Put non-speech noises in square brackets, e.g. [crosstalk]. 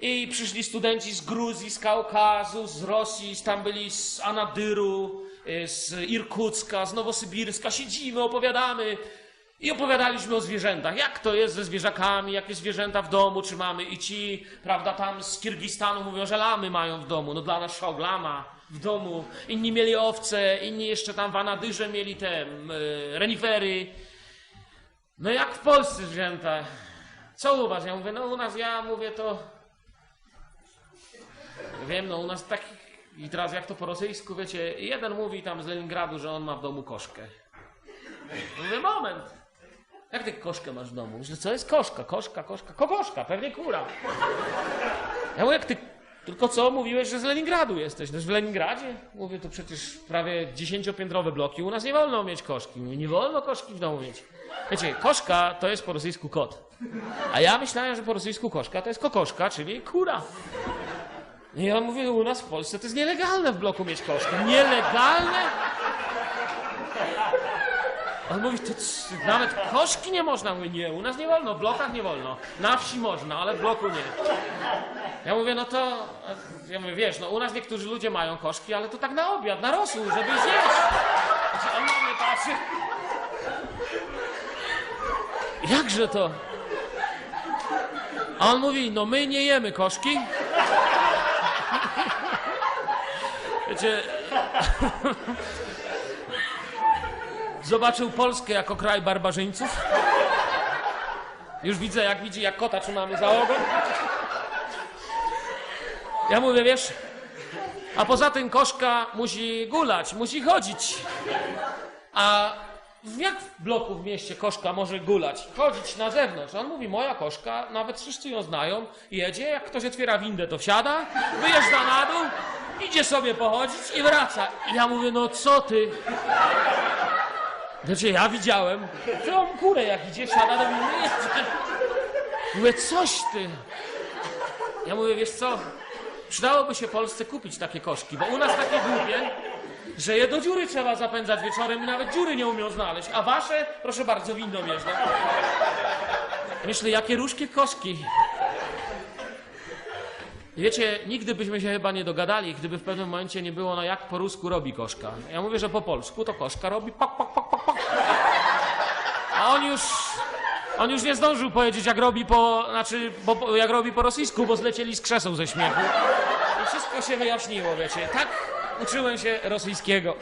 I przyszli studenci z Gruzji, z Kaukazu, z Rosji, tam byli z Anadyru, y, z Irkucka, z Nowosybirska. Siedzimy, opowiadamy. I opowiadaliśmy o zwierzętach. Jak to jest ze zwierzakami, jakie zwierzęta w domu trzymamy. I ci, prawda, tam z Kirgistanu mówią, że lamy mają w domu. No dla nas szok, lama w domu. Inni mieli owce, inni jeszcze tam w Anadyrze mieli te mm, y, renifery. No jak w Polsce zwierzęta? Co u was? Ja mówię, no u nas, ja mówię to... Wiem, no u nas tak... I teraz jak to po rosyjsku, wiecie, jeden mówi tam z Leningradu, że on ma w domu koszkę. Mówię, moment. Jak ty koszkę masz w domu? Że co jest koszka? Koszka, koszka, kokoszka, pewnie kura. Ja mówię, jak ty... Tylko co, mówiłeś, że z Leningradu jesteś. No w Leningradzie? Mówię, to przecież prawie dziesięciopiętrowe bloki. U nas nie wolno mieć koszki. Mówię, nie wolno koszki w domu mieć. Wiecie, koszka to jest po rosyjsku kot. A ja myślałem, że po rosyjsku koszka to jest kokoszka, czyli kura. I ja mówię, u nas w Polsce to jest nielegalne w bloku mieć koszkę. Nielegalne? On mówi, to nawet koszki nie można. Mówię, nie, u nas nie wolno, w blokach nie wolno. Na wsi można, ale w bloku nie. Ja mówię, no to, ja mówię, wiesz, no u nas niektórzy ludzie mają koszki, ale to tak na obiad, na rosół, żeby zjeść. Znaczy, on na mnie patrzy. Jakże to? A on mówi, no my nie jemy koszki. Wiecie, [laughs] zobaczył Polskę jako kraj barbarzyńców. Już widzę, jak widzi, jak kota trzymamy za ogon. Ja mówię, wiesz, a poza tym koszka musi gulać, musi chodzić. A jak w bloku w mieście koszka może gulać? Chodzić na zewnątrz. On mówi, moja koszka, nawet wszyscy ją znają, jedzie, jak ktoś otwiera windę, to wsiada, wyjeżdża na dół, idzie sobie pochodzić i wraca. I ja mówię, no co ty? Znaczy ja widziałem, że on kurę jak idzie, siada do windy, jedzie. Mówię, coś ty. Ja mówię, wiesz co, przydałoby się Polsce kupić takie koszki, bo u nas takie głupie, że je do dziury trzeba zapędzać wieczorem i nawet dziury nie umią znaleźć, a wasze, proszę bardzo, windą jeżdżą. Myślę, jakie różkie koszki. Wiecie, nigdy byśmy się chyba nie dogadali, gdyby w pewnym momencie nie było, no jak po rusku robi koszka. Ja mówię, że po polsku to koszka robi pak, pak, pak, pak, pak. A on już, on już nie zdążył powiedzieć, jak robi po, znaczy, bo, jak robi po rosyjsku, bo zlecieli z krzeseł ze śmiechu. I wszystko się wyjaśniło, wiecie. Tak uczyłem się rosyjskiego.